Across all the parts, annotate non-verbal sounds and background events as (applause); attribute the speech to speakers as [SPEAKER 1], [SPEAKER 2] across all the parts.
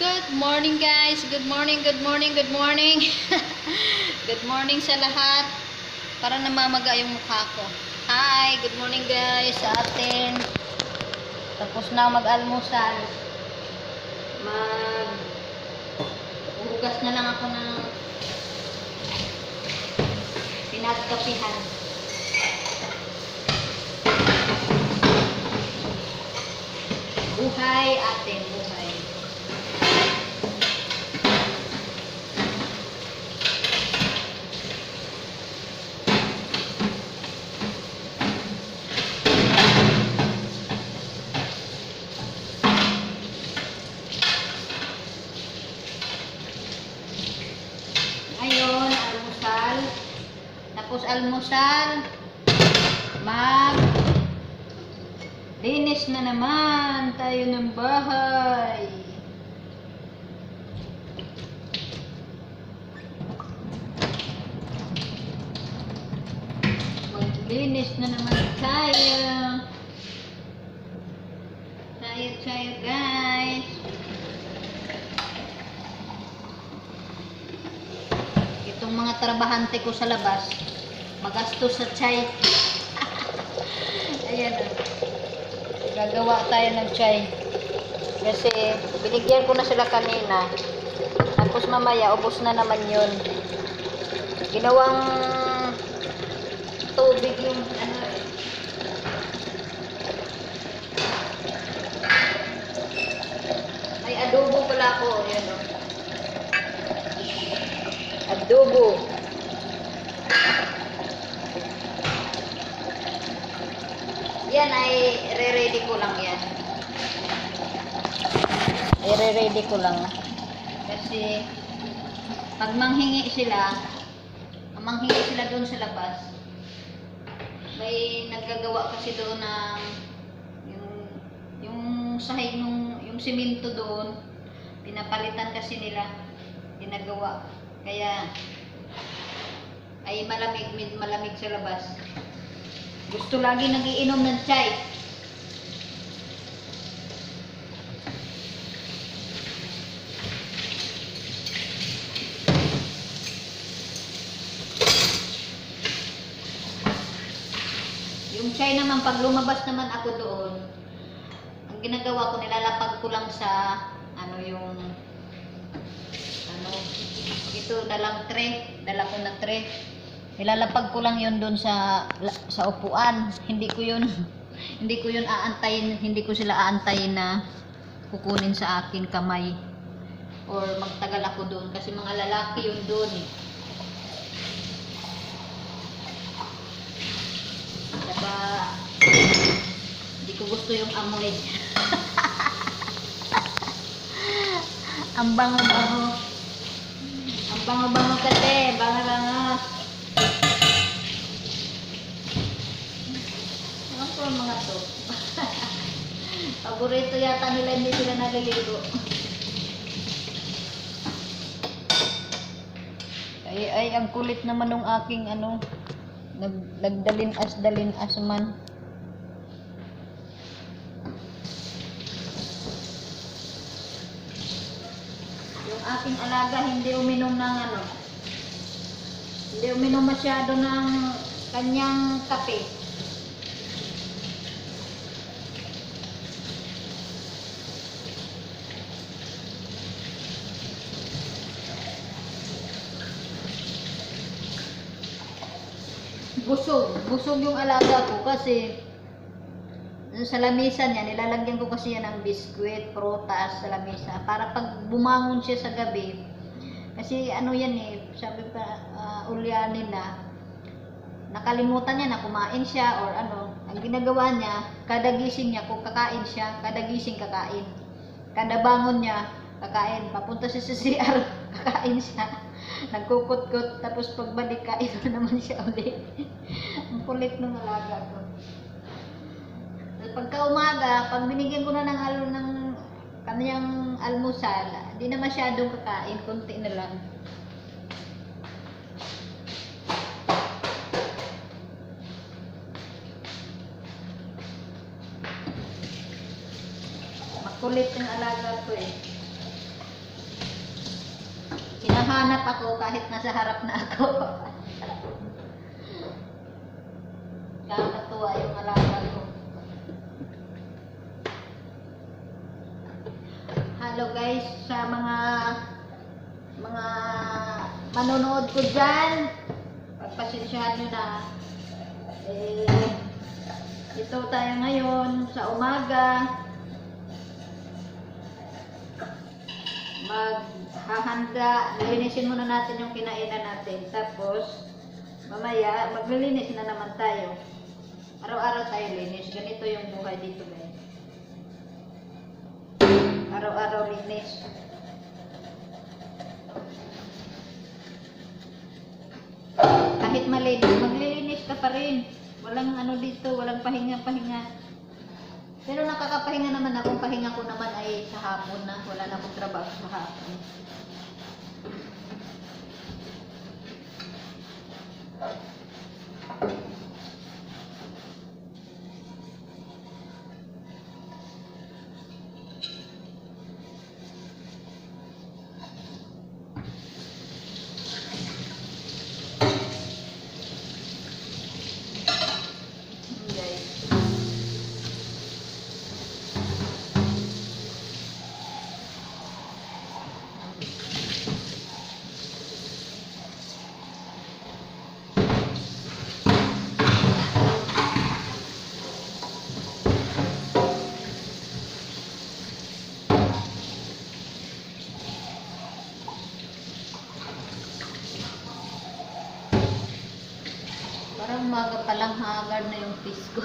[SPEAKER 1] Good morning guys. Good morning, good morning, good morning. (laughs) good morning sa lahat. Para namamaga yung mukha ko. Hi, good morning guys sa atin. Tapos na mag-almusal. Mag Uhugas na lang ako ng pinagkapihan. Buhay atin, buhay. Ayun, almusal. Tapos almusal. Mag Linis na naman tayo ng bahay. Maglinis na naman tayo. Tayo, tayo guys. Itong mga trabahante ko sa labas, magastos sa chai. (laughs) Ayan o. Gagawa tayo ng chai. Kasi binigyan ko na sila kanina. Tapos mamaya, ubos na naman yun. Ginawang tubig yung ano eh. May adobo pala ako. Yan o. Adobo. Yan ay re-ready ko lang yan. I-ready ko lang. Kasi pag manghingi sila, manghingi sila doon sa labas, may naggagawa kasi doon ng yung yung sahig nung yung simento doon, pinapalitan kasi nila, ginagawa. Kaya ay malamig, malamig sa labas. Gusto lagi nagiinom ng chai. Yung chai naman, pag lumabas naman ako doon, ang ginagawa ko, nilalapag ko lang sa, ano yung, ano, ito, dalang tray, dala ko na tray. Nilalapag ko lang yun doon sa, sa upuan. Hindi ko yun, (laughs) hindi ko yun aantayin, hindi ko sila aantayin na kukunin sa akin kamay. Or magtagal ako doon kasi mga lalaki yun doon eh. Saka, hindi ko gusto yung amoy. (laughs) Ang bango-bango. Ang bango-bango. Ano po ang mga to? Paborito yata nila hindi sila naliligo. Ay, ay, ang kulit naman ng aking ano, nag, nagdalin as dalin as man. Yung aking alaga hindi uminom ng ano, hindi uminom masyado ng kanyang kape. Busog. Busog yung alaga ko kasi sa lamisa niya, nilalagyan ko kasi yan ng biskwit, prutas sa lamisa. Para pag bumangon siya sa gabi, kasi ano yan eh, sabi pa, uh, ulyanin na, nakalimutan niya na kumain siya or ano, ang ginagawa niya, kada gising niya, kung kakain siya, kada gising kakain. Kada bangon niya, kakain. Papunta siya sa CR, (laughs) kakain siya. (laughs) Nagkukot-kot, tapos pagbalik, kain (laughs) na naman siya ulit. ang kulit ng alaga ko. Pagka umaga, pag binigyan ko na ng, al ng kaniyang almusal, di na masyadong kakain, konti na lang. Makulit ng alaga ko eh. Hinahanap ako kahit nasa harap na ako. Kakatuwa yung alaga ko. Hello guys sa mga mga manonood ko dyan. Pagpasensyahan nyo na. Eh, ito tayo ngayon sa umaga. Maghahanda. Linisin muna natin yung kinainan natin. Tapos, mamaya, maglilinis na naman tayo. Araw-araw tayo linis. Ganito yung buhay dito guys. Araw-araw linis. Kahit malinis, maglilinis ka pa rin. Walang ano dito, walang pahinga-pahinga. Pero nakakapahinga naman ako. Pahinga ko naman ay sa hapon na. Wala na akong trabaho sa hapon. Yun, umaga pa lang haggard na yung face ko.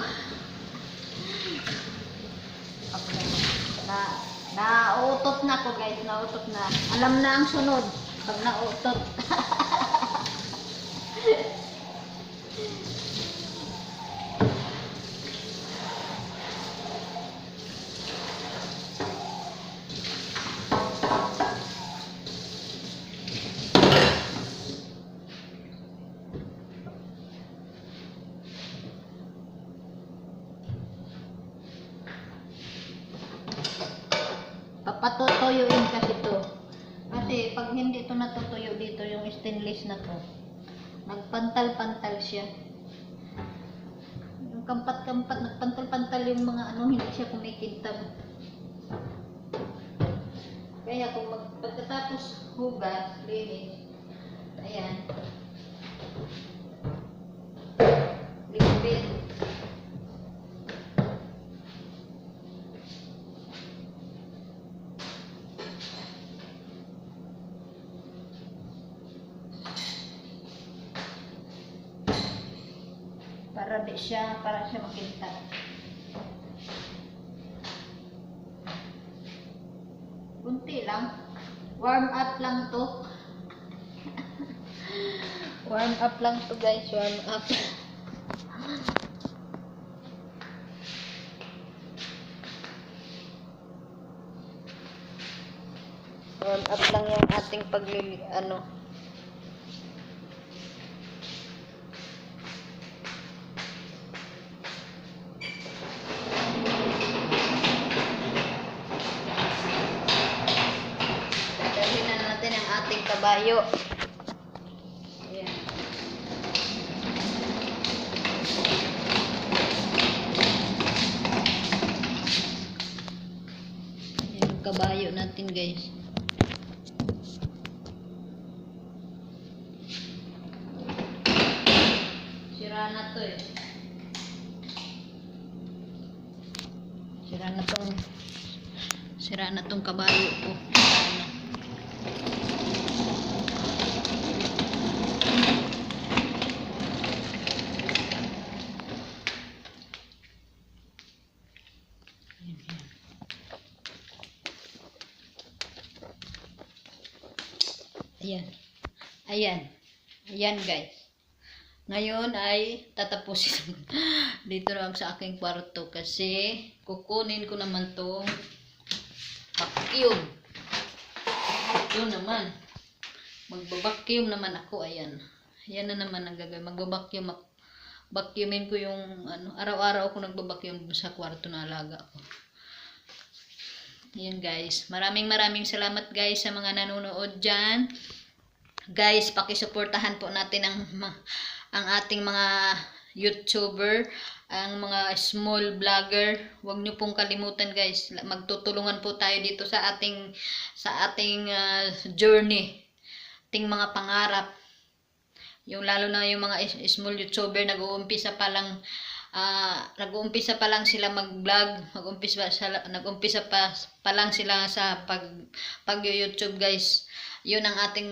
[SPEAKER 1] Okay. na nauutot na ako guys, nauutot na. Alam na ang sunod pag nauutot. (laughs) stainless na to, nagpantal-pantal siya. Yung kampat-kampat, nagpantal-pantal yung mga ano, hindi siya kumikintab. Kaya kung mag, pagkatapos hugas, linis, ayan, di siya para siya makinta. Kunti lang. Warm up lang to. (laughs) warm up lang to guys, warm up. (laughs) warm up lang yung ating paglili ano kabayo. Ayan. Ayan kabayo natin guys. Sira na to eh. Sira na tong Sira na tong kabayo ko. Sira na. Ayan, ayan. Ayan. Ayan. Ayan guys. Ngayon ay tatapusin (laughs) dito lang sa aking kwarto kasi kukunin ko naman tong vacuum. Ito naman. Magbabacuum naman ako. Ayan. Ayan na naman ang gagawin. Magbabacuum. Vacuumin ko yung ano, araw-araw ako nagbabacuum sa kwarto na alaga ko. Ayan guys. Maraming maraming salamat guys sa mga nanonood dyan. Guys, pakisuportahan po natin ang ang ating mga YouTuber, ang mga small vlogger. Huwag niyo pong kalimutan guys. Magtutulungan po tayo dito sa ating sa ating ah, journey, ating mga pangarap. Yung lalo na yung mga small YouTuber nag-uumpisa pa lang ah, nag-uumpisa pa lang sila mag-vlog, mag-umpisa sila, nag-umpisa pa pa lang sila sa pag pag YouTube guys. Yun ang ating